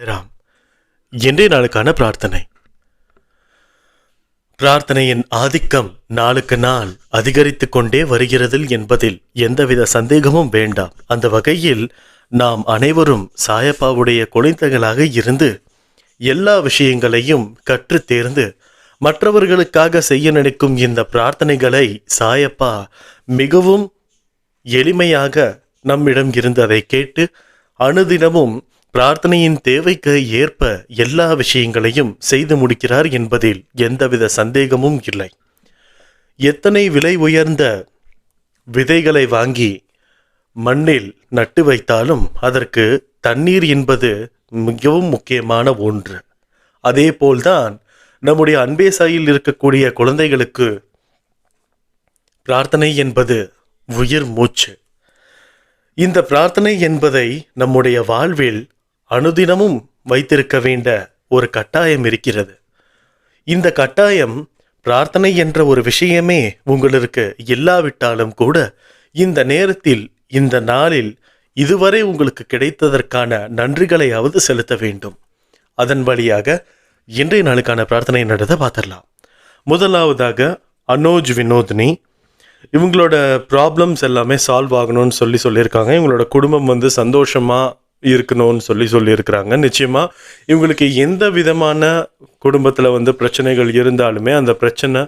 ராம் இன்றைய நாளுக்கான பிரார்த்தனை. பிரார்த்தனையின் ஆதிக்கம் நாளுக்கு நாள் அதிகரித்துக் கொண்டே வருகிறது என்பதில் எந்தவித சந்தேகமும் வேண்டாம். அந்த வகையில் நாம் அனைவரும் சாயப்பாவுடைய குழந்தைகளாக இருந்து எல்லா விஷயங்களையும் கற்றுத் தேர்ந்து மற்றவர்களுக்காக செய்ய நினைக்கும் இந்த பிரார்த்தனைகளை சாயப்பா மிகவும் எளிமையாக நம்மிடம் இருந்து அதை கேட்டு அனுதினமும் பிரார்த்தனையின் தேவைக்கு ஏற்ப எல்லா விஷயங்களையும் செய்து முடிக்கிறார் என்பதில் எந்தவித சந்தேகமும் இல்லை. எத்தனை விலை உயர்ந்த விதைகளை வாங்கி மண்ணில் நட்டு வைத்தாலும் அதற்கு தண்ணீர் என்பது மிகவும் முக்கியமான ஒன்று. அதேபோல்தான் நம்முடைய அன்பே சாயில் இருக்கக்கூடிய குழந்தைகளுக்கு பிரார்த்தனை என்பது உயிர் மூச்சு. இந்த பிரார்த்தனை என்பதை நம்முடைய வாழ்வில் அனுதினமும் வைத்திருக்க வேண்ட ஒரு கட்டாயம் இருக்கிறது. இந்த கட்டாயம் பிரார்த்தனை என்ற ஒரு விஷயமே உங்களுக்கு இல்லாவிட்டாலும் கூட இந்த நேரத்தில் இந்த நாளில் இதுவரை உங்களுக்கு கிடைத்ததற்கான நன்றிகளையாவது செலுத்த வேண்டும். அதன் வழியாக இன்றைய நாளுக்கான பிரார்த்தனை நடத்த பார்த்துடலாம். முதலாவதாக அனோஜ் வினோதினி இவங்களோட ப்ராப்ளம்ஸ் எல்லாமே சால்வ் ஆகணும்னு சொல்லி சொல்லியிருக்காங்க. இவங்களோட குடும்பம் வந்து சந்தோஷமாக இருக்கணும்னு சொல்லி சொல்லியிருக்கிறாங்க. நிச்சயமாக இவங்களுக்கு எந்த விதமான குடும்பத்தில் வந்து பிரச்சனைகள் இருந்தாலுமே அந்த பிரச்சனை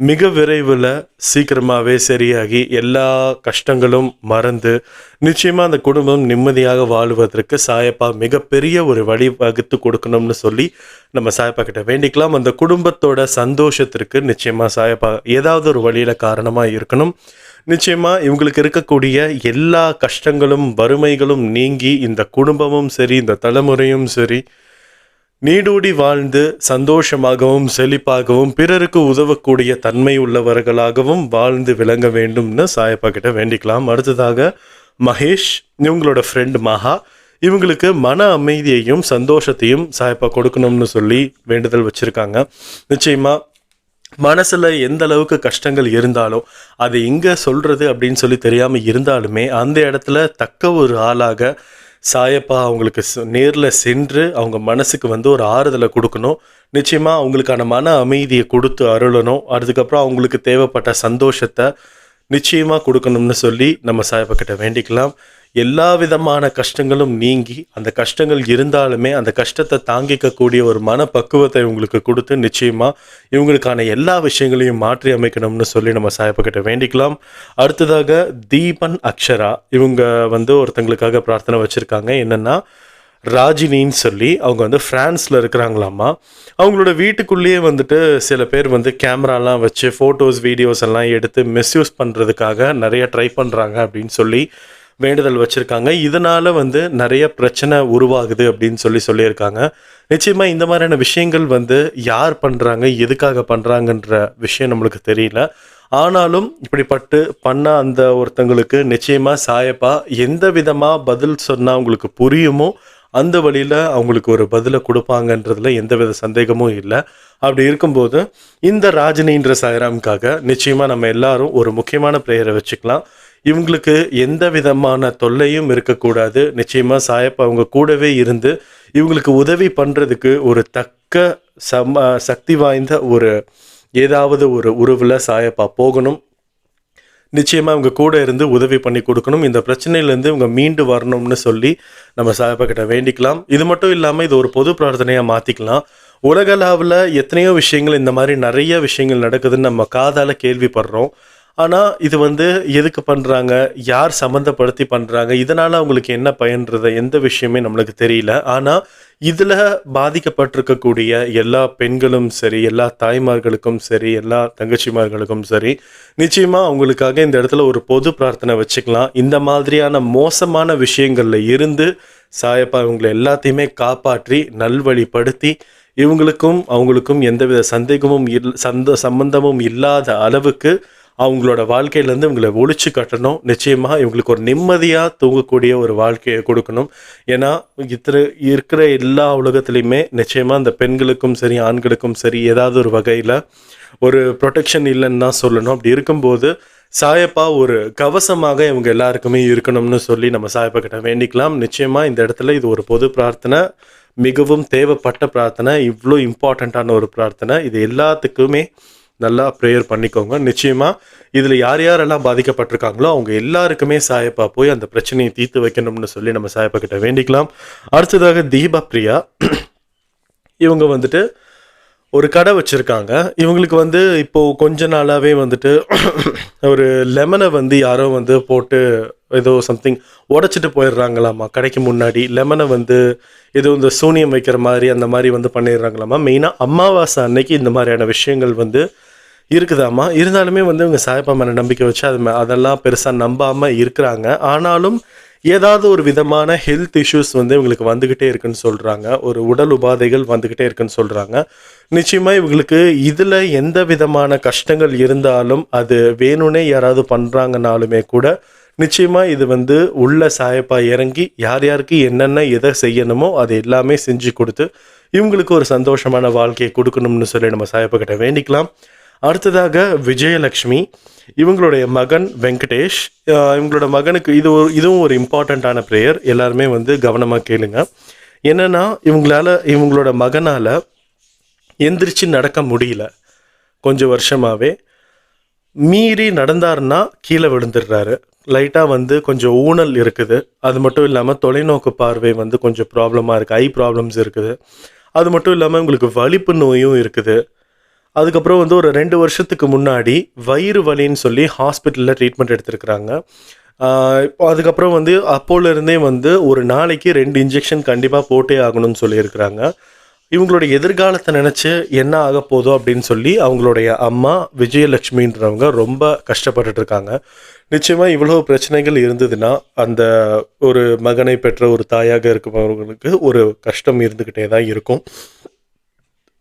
மிக விரைவில் சீக்கிரமாகவே சரியாகி எல்லா கஷ்டங்களும் மறந்து நிச்சயமாக அந்த குடும்பம் நிம்மதியாக வாழ்வதற்கு சாயப்பா மிகப்பெரிய ஒரு வழி வகுத்து கொடுக்கணும்னு சொல்லி நம்ம சாயப்பா கிட்ட வேண்டிக்கலாம். அந்த குடும்பத்தோட சந்தோஷத்திற்கு நிச்சயமாக சாயப்பா ஏதாவது ஒரு வழியில் காரணமாக இருக்கணும். நிச்சயமாக இவங்களுக்கு இருக்கக்கூடிய எல்லா கஷ்டங்களும் வறுமைகளும் நீங்கி இந்த குடும்பமும் சரி இந்த தலைமுறையும் சரி நீடூடி வாழ்ந்து சந்தோஷமாகவும் செழிப்பாகவும் பிறருக்கு உதவக்கூடிய தன்மை உள்ளவர்களாகவும் வாழ்ந்து விளங்க வேண்டும்னு சாயப்பா கிட்ட வேண்டிக்கலாம். அடுத்ததாக மகேஷ் இவங்களோட ஃப்ரெண்ட் மகா. இவங்களுக்கு மன அமைதியையும் சந்தோஷத்தையும் சாயப்பா கொடுக்கணும்னு சொல்லி வேண்டுதல் வச்சுருக்காங்க. நிச்சயமாக மனசில் எந்த அளவுக்கு கஷ்டங்கள் இருந்தாலும் அது எங்கே சொல்கிறது அப்படின்னு சொல்லி தெரியாமல் இருந்தாலுமே அந்த இடத்துல தக்க ஒரு ஆளாக சாயப்பா அவங்களுக்கு நேரில் சென்று அவங்க மனசுக்கு வந்து ஒரு ஆறுதலை கொடுக்கணும். நிச்சயமாக அவங்களுக்கான மன அமைதியை கொடுத்து அருளணும். அதுக்கப்புறம் அவங்களுக்கு தேவைப்பட்ட சந்தோஷத்தை நிச்சயமாக கொடுக்கணும்னு சொல்லி நம்ம சாயப்பா கிட்ட வேண்டிக்கலாம். எல்லா விதமான கஷ்டங்களும் நீங்கி அந்த கஷ்டங்கள் இருந்தாலுமே அந்த கஷ்டத்தை தாங்கிக்கக்கூடிய ஒரு மனப்பக்குவத்தை இவங்களுக்கு கொடுத்து நிச்சயமாக இவங்களுக்கான எல்லா விஷயங்களையும் மாற்றி அமைக்கணும்னு சொல்லி நம்ம சாயப்பக்கிட்ட வேண்டிக்கலாம். அடுத்ததாக தீபன் அக்ஷரா இவங்க வந்து ஒருத்தங்களுக்காக பிரார்த்தனை வச்சுருக்காங்க. என்னென்னா ராஜினின்னு சொல்லி அவங்க வந்து ஃப்ரான்ஸில் இருக்கிறாங்களாமா. அவங்களோட வீட்டுக்குள்ளேயே வந்துட்டு சில பேர் வந்து கேமராலாம் வச்சு ஃபோட்டோஸ் வீடியோஸ் எல்லாம் எடுத்து மிஸ்யூஸ் பண்ணுறதுக்காக நிறைய ட்ரை பண்ணுறாங்க அப்படின்னு சொல்லி வேண்டுதல் வச்சுருக்காங்க. இதனால் வந்து நிறைய பிரச்சனை உருவாகுது அப்படின்னு சொல்லி சொல்லியிருக்காங்க. நிச்சயமாக இந்த மாதிரியான விஷயங்கள் வந்து யார் பண்ணுறாங்க எதுக்காக பண்ணுறாங்கன்ற விஷயம் நம்மளுக்கு தெரியல. ஆனாலும் இப்படிப்பட்டு பண்ண அந்த ஒருத்தங்களுக்கு நிச்சயமாக சாயப்பா எந்த விதமாக பதில் சொன்னால் உங்களுக்கு புரியுமோ அந்த வழியில் அவங்களுக்கு ஒரு பதிலை கொடுப்பாங்கன்றதுல எந்தவித சந்தேகமும் இல்லை. அப்படி இருக்கும்போது இந்த ராஜினின்ற சாயராமுக்காக நிச்சயமாக நம்ம எல்லாரும் ஒரு முக்கியமான ப்ரேயரை வச்சுக்கலாம். இவங்களுக்கு எந்த விதமான தொல்லையும் இருக்கக்கூடாது. நிச்சயமாக சாயப்பா அவங்க கூடவே இருந்து இவங்களுக்கு உதவி பண்ணுறதுக்கு ஒரு தக்க சம சக்தி வாய்ந்த ஒரு ஏதாவது ஒரு உருவில் சாயப்பா போகணும். நிச்சயமாக இவங்க கூட இருந்து உதவி பண்ணி கொடுக்கணும். இந்த பிரச்சனையிலேருந்து இவங்க மீண்டு வரணும்னு சொல்லி நம்ம சாயப்பா கிட்ட வேண்டிக்கலாம். இது மட்டும் இல்லாமல் இது ஒரு பொது பிரார்த்தனையாக மாற்றிக்கலாம் உலகளாவில் எத்தனையோ விஷயங்கள் இந்த மாதிரி நிறைய விஷயங்கள் நடக்குதுன்னு நம்ம காதால் கேள்விப்படுறோம். ஆனால் இது வந்து எதுக்கு பண்ணுறாங்க யார் சம்மந்தப்படுத்தி பண்ணுறாங்க இதனால் அவங்களுக்கு என்ன பயன்றது? எந்த விஷயமே நம்மளுக்கு தெரியல. ஆனால் இதில் பாதிக்கப்பட்டிருக்கக்கூடிய எல்லா பெண்களும் சரி எல்லா தாய்மார்களுக்கும் சரி எல்லா தங்கச்சிமார்களுக்கும் சரி நிச்சயமாக அவங்களுக்காக இந்த இடத்துல ஒரு பொது பிரார்த்தனை வச்சுக்கலாம். இந்த மாதிரியான மோசமான விஷயங்களில் இருந்து சாயப்பா இவங்களை எல்லாத்தையுமே காப்பாற்றி நல்வழிப்படுத்தி இவங்களுக்கும் அவங்களுக்கும் எந்தவித சந்தேகமும் இல் சந்த சம்பந்தமும் இல்லாத அளவுக்கு அவங்களோட வாழ்க்கையிலேருந்து இவங்களை ஒழிச்சு கட்டணும். நிச்சயமாக இவங்களுக்கு ஒரு நிம்மதியாக தூங்கக்கூடிய ஒரு வாழ்க்கையை கொடுக்கணும். ஏன்னா இத்தனை இருக்கிற எல்லா உலகத்துலேயுமே நிச்சயமாக இந்த பெண்களுக்கும் சரி ஆண்களுக்கும் சரி ஏதாவது ஒரு வகையில் ஒரு ப்ரொடெக்ஷன் இல்லைன்னு தான் சொல்லணும். அப்படி இருக்கும்போது சாயப்பா ஒரு கவசமாக இவங்க எல்லாருக்குமே இருக்கணும்னு சொல்லி நம்ம சாயப்பா கிட்ட வேண்டிக்கலாம். நிச்சயமாக இந்த இடத்துல இது ஒரு பொது பிரார்த்தனை. மிகவும் தேவைப்பட்ட பிரார்த்தனை. இவ்வளோ இம்பார்ட்டண்ட்டான ஒரு பிரார்த்தனை. இது எல்லாத்துக்குமே நல்லா ப்ரேயர் பண்ணிக்கோங்க. நிச்சயமாக இதில் யார் யாரெல்லாம் பாதிக்கப்பட்டிருக்காங்களோ அவங்க எல்லாருக்குமே சாயப்பா போய் அந்த பிரச்சனையை தீர்த்து வைக்கணும்னு சொல்லி நம்ம சாயப்பா கிட்ட வேண்டிக்கலாம். அடுத்ததாக தீபா பிரியா. இவங்க வந்துட்டு ஒரு கடை வச்சுருக்காங்க. இவங்களுக்கு வந்து இப்போது கொஞ்ச நாளாகவே வந்துட்டு ஒரு லெமனை வந்து யாரோ வந்து போட்டு ஏதோ சம்திங் உடச்சிட்டு போயிடுறாங்களாமா? கடைக்கு முன்னாடி லெமனை வந்து ஏதோ இந்த சூனியம் வைக்கிற மாதிரி அந்த மாதிரி வந்து பண்ணிடுறாங்களாமா? மெயினாக அமாவாசை அன்னைக்கு இந்த மாதிரியான விஷயங்கள் வந்து இருக்குதாம்மா? இருந்தாலுமே வந்து இவங்க சாயப்பா மேலே நம்பிக்கை வச்சு அது அதெல்லாம் பெருசாக நம்பாமல் இருக்கிறாங்க. ஆனாலும் ஏதாவது ஒரு விதமான ஹெல்த் இஷ்யூஸ் வந்து இவங்களுக்கு வந்துக்கிட்டே இருக்குன்னு சொல்கிறாங்க ஒரு உடல் உபாதைகள் வந்துக்கிட்டே இருக்குன்னு சொல்கிறாங்க நிச்சயமாக இவங்களுக்கு இதில் எந்த விதமான கஷ்டங்கள் இருந்தாலும் அது வேணும்னே யாராவது பண்ணுறாங்கனாலுமே கூட நிச்சயமாக இது வந்து உள்ள சாயப்பா இறங்கி யார் யாருக்கு என்னென்ன எதை செய்யணுமோ அது எல்லாமே செஞ்சு கொடுத்து இவங்களுக்கு ஒரு சந்தோஷமான வாழ்க்கையை கொடுக்கணும்னு சொல்லி நம்ம சாயப்பா கிட்ட வேண்டிக்கலாம். அடுத்ததாக விஜயலக்ஷ்மி இவங்களுடைய மகன் வெங்கடேஷ். இவங்களோட மகனுக்கு இது ஒரு இதுவும் ஒரு இம்பார்ட்டண்ட்டான ப்ரேயர் எல்லாருமே வந்து கவனமாக கேளுங்க. என்னென்னா இவங்களால இவங்களோட மகனால் எந்திரிச்சு நடக்க முடியல. கொஞ்சம் வருஷமாகவே மீறி நடந்தாருன்னா கீழே விழுந்துடுறாரு. லைட்டாக வந்து கொஞ்சம் ஊனல் இருக்குது. அது மட்டும் இல்லாமல் தொலைநோக்கு பார்வை வந்து கொஞ்சம் ப்ராப்ளமாக இருக்குது ஐ ப்ராப்ளம்ஸ் இருக்குது. அது மட்டும் இல்லாமல் உங்களுக்கு வலிப்பு நோயும் இருக்குது. அதுக்கப்புறம் வந்து ஒரு ரெண்டு வருஷத்துக்கு முன்னாடி வயிறு வலின்னு சொல்லி ஹாஸ்பிட்டலில் ட்ரீட்மெண்ட் எடுத்திருக்கிறாங்க. அதுக்கப்புறம் வந்து அப்போல இருந்தே வந்து ஒரு நாளைக்கு ரெண்டு இன்ஜெக்ஷன் கண்டிப்பாக போட்டே ஆகணும்னு சொல்லியிருக்கிறாங்க. இவங்களுடைய எதிர்காலத்தை நினச்சி என்ன ஆக போதோ அப்படின்னு சொல்லி அவங்களுடைய அம்மா விஜயலட்சுமின்றவங்க ரொம்ப கஷ்டப்பட்டுட்டு இருக்காங்க நிச்சயமாக இவ்வளோ பிரச்சனைகள் இருந்ததுன்னா அந்த ஒரு மகனை பெற்ற ஒரு தாயாக இருக்கிறவங்களுக்கு ஒரு கஷ்டம் இருந்துக்கிட்டே தான் இருக்கும்.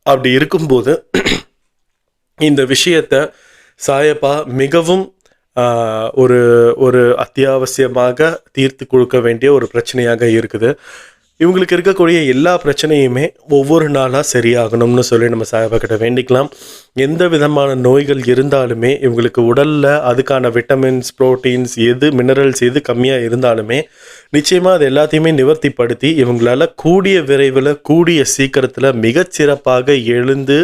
அப்படி இருக்கும்போது இந்த விஷயத்தை சாயப்பா மிகவும் ஒரு ஒரு அத்தியாவசியமாக தீர்த்து கொடுக்க வேண்டிய ஒரு பிரச்சனையாக இருக்குது. இவங்களுக்கு இருக்கக்கூடிய எல்லா பிரச்சனையுமே ஒவ்வொரு நாளாக சரியாகணும்னு சொல்லி நம்ம சாயப்பா கிட்ட வேண்டிக்கலாம். எந்த விதமான நோய்கள் இருந்தாலுமே இவங்களுக்கு உடலில் அதுக்கான விட்டமின்ஸ் புரோட்டீன்ஸ் எது மினரல்ஸ் எது கம்மியாக இருந்தாலுமே நிச்சயமாக அது எல்லாத்தையுமே நிவர்த்திப்படுத்தி இவங்களால் கூடிய விரைவில் கூடிய சீக்கிரத்தில் மிகச்சிறப்பாக எழுந்து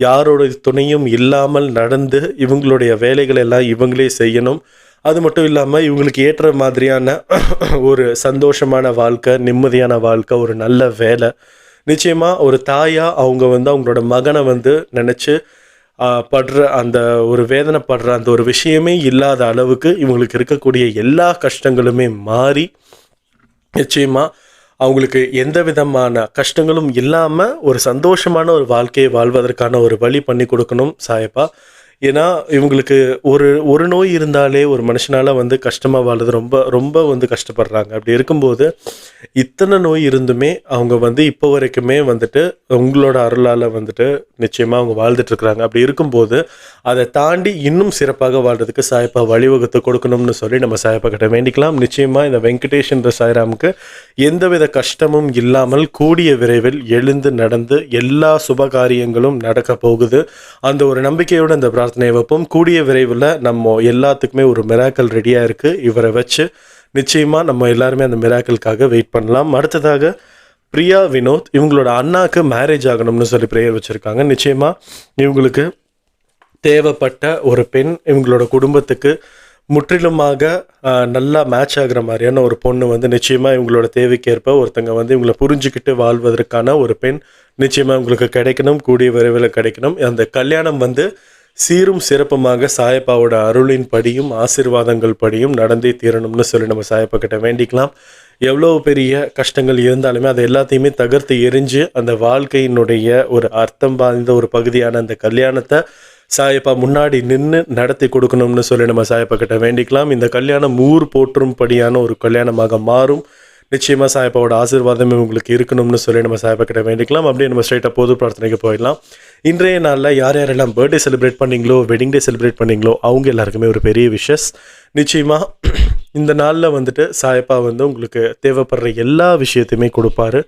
யாரோட துணையும் இல்லாமல் நடந்து இவங்களுடைய வேலைகள் எல்லாம் இவங்களே செய்யணும். அது மட்டும் இல்லாமல் இவங்களுக்கு ஏற்ற மாதிரியான ஒரு சந்தோஷமான வாழ்க்கை நிம்மதியான வாழ்க்கை ஒரு நல்ல வேலை. நிச்சயமாக ஒரு தாயாக அவங்க வந்து அவங்களோட மகனை வந்து நினச்சி படுற அந்த ஒரு வேதனைப்படுற அந்த ஒரு விஷயமே இல்லாத அளவுக்கு இவங்களுக்கு இருக்கக்கூடிய எல்லா கஷ்டங்களுமே மாறி நிச்சயமாக அவங்களுக்கு எந்த விதமான கஷ்டங்களும் இல்லாமல் ஒரு சந்தோஷமான ஒரு வாழ்க்கையை வாழ்வதற்கான ஒரு வழி பண்ணி கொடுக்கணும் சாயப்பா. ஏன்னா இவங்களுக்கு ஒரு ஒரு நோய் இருந்தாலே ஒரு மனுஷனால் வந்து கஷ்டமாக வாழ்றது ரொம்ப ரொம்ப வந்து கஷ்டப்படுறாங்க. அப்படி இருக்கும்போது இத்தனை நோய் இருந்துமே அவங்க வந்து இப்போ வரைக்குமே வந்துட்டு உங்களோட அருளால் வந்துட்டு நிச்சயமாக அவங்க வாழ்ந்துட்டுருக்குறாங்க அப்படி இருக்கும்போது அதை தாண்டி இன்னும் சிறப்பாக வாழ்றதுக்கு சாயப்பா வழிவகுத்து கொடுக்கணும்னு சொல்லி நம்ம சாயப்பா கிட்ட வேண்டிக்கலாம். நிச்சயமாக இந்த வெங்கடேஷ்ன்ற சாய்ராமுக்கு எந்தவித கஷ்டமும் இல்லாமல் கூடிய விரைவில் எழுந்து நடந்து எல்லா சுப காரியங்களும் நடக்க போகுது. அந்த ஒரு நம்பிக்கையோட பிரார்த்தனை பிரார்த்தனை வைப்போம் கூடிய விரைவில் நம்ம எல்லாத்துக்குமே ஒரு மிராக்கல் ரெடியாக இருக்குது இவரை வச்சு நிச்சயமாக நம்ம எல்லாருமே அந்த மிராக்கலுக்காக வெயிட் பண்ணலாம். அடுத்ததாக பிரியா வினோத் இவங்களோட அண்ணாக்கு மேரேஜ் ஆகணும்னு சொல்லி ப்ரேயர் வச்சுருக்காங்க. நிச்சயமாக இவங்களுக்கு தேவைப்பட்ட ஒரு பெண் இவங்களோட குடும்பத்துக்கு முற்றிலுமாக நல்லா மேட்ச் ஆகிற மாதிரியான ஒரு பொண்ணு வந்து நிச்சயமாக இவங்களோட தேவைக்கேற்ப ஒருத்தங்க வந்து இவங்களை புரிஞ்சுக்கிட்டு வாழ்வதற்கான ஒரு பெண் நிச்சயமாக இவங்களுக்கு கிடைக்கணும். கூடிய விரைவில் கிடைக்கணும். அந்த கல்யாணம் வந்து சீரும் சிறப்புமாக சாயப்பாவோட அருளின் படியும் ஆசீர்வாதங்கள் படியும் நடந்தே தீரணும்னு சொல்லி நம்ம சாயப்பா கிட்ட வேண்டிக்கலாம். எவ்வளோ பெரிய கஷ்டங்கள் இருந்தாலுமே அதை எல்லாத்தையுமே தகர்த்து எரிஞ்சு அந்த வாழ்க்கையினுடைய ஒரு அர்த்தம் வாய்ந்த ஒரு பகுதியான அந்த கல்யாணத்தை சாயப்பா முன்னாடி நின்று நடத்தி கொடுக்கணும்னு சொல்லி நம்ம சாயப்பா கிட்ட வேண்டிக்கலாம். இந்த கல்யாணம் ஊர் போற்றும்படியான ஒரு கல்யாணமாக மாறும். நிச்சயமாக சாயப்பாவோட ஆசீர்வாதமே உங்களுக்கு இருக்கணும்னு சொல்லி நம்ம சாயப்பா கிட்ட வேண்டிக்கலாம். அப்படியே நம்ம ஸ்ட்ரைட்டாக பொது பிரார்த்தனைக்கு போயிடலாம். இன்றைய நாளில் யார் யாரெல்லாம் பர்த்டே செலிப்ரேட் பண்ணீங்களோ வெட்டிங் டே செலிப்ரேட் பண்ணிங்களோ அவங்க எல்லாருக்குமே ஒரு பெரிய விஷஸ் நிச்சயமாக இந்த நாளில் வந்துட்டு சாயப்பா வந்து உங்களுக்கு தேவைப்படுற எல்லா விஷயத்தையுமே கொடுப்பாரு.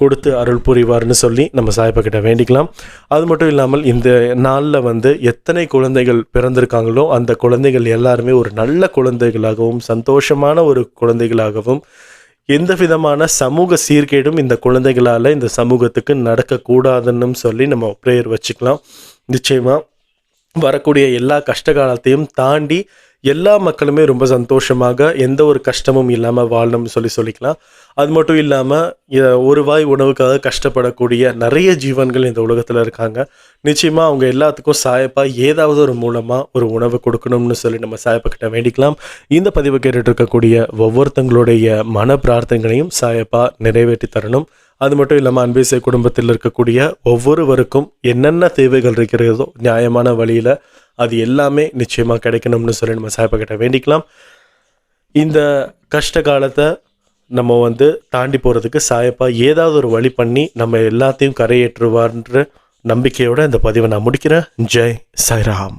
கொடுத்து அருள் புரிவார்னு சொல்லி நம்ம சாயப்பா கிட்ட வேண்டிக்கலாம். அது மட்டும் இல்லாமல் இந்த நாளில் வந்து எத்தனை குழந்தைகள் பிறந்திருக்காங்களோ அந்த குழந்தைகள் எல்லாருமே ஒரு நல்ல குழந்தைகளாகவும் சந்தோஷமான ஒரு குழந்தைகளாகவும் எந்த விதமான சமூக சீர்கேடும் இந்த குழந்தைகளால் இந்த சமூகத்துக்கு நடக்கக்கூடாதுன்னு சொல்லி நம்ம ப்ரேயர் வச்சுக்கலாம். நிச்சயமாக வரக்கூடிய எல்லா கஷ்ட காலத்தையும் தாண்டி எல்லா மக்களுமே ரொம்ப சந்தோஷமாக எந்த ஒரு கஷ்டமும் இல்லாமல் வாழணும்னு சொல்லி சொல்லிக்கலாம். அது மட்டும் இல்லாமல் ஒரு வாய் உணவுக்காக கஷ்டப்படக்கூடிய நிறைய ஜீவன்கள் இந்த உலகத்தில் இருக்காங்க. நிச்சயமாக அவங்க எல்லாத்துக்கும் சாயப்பாக ஏதாவது ஒரு மூலமாக ஒரு உணவு கொடுக்கணும்னு சொல்லி நம்ம சாயப்பக்கிட்ட வேண்டிக்கலாம். இந்த பதிவு கேட்டுட்டு இருக்கக்கூடிய ஒவ்வொருத்தங்களுடைய மன பிரார்த்தனைகளையும் சாயப்பா நிறைவேற்றி தரணும். அது மட்டும் இல்லாமல் அன்பேசை குடும்பத்தில் இருக்கக்கூடிய ஒவ்வொருவருக்கும் என்னென்ன தேவைகள் இருக்கிறதோ நியாயமான வழியில் அது எல்லாமே நிச்சயமாக கிடைக்கணும்னு சொல்லி நம்ம சாயப்பா கிட்ட வேண்டிக்கலாம். இந்த கஷ்ட காலத்தை நம்ம வந்து தாண்டி போகிறதுக்கு சாயப்பா ஏதாவது ஒரு வழி பண்ணி நம்ம எல்லாத்தையும் கரையேற்றுவார்ன்ற நம்பிக்கையோட இந்த பதிவை நான் முடிக்கிறேன். ஜெய் சாய்ராம்.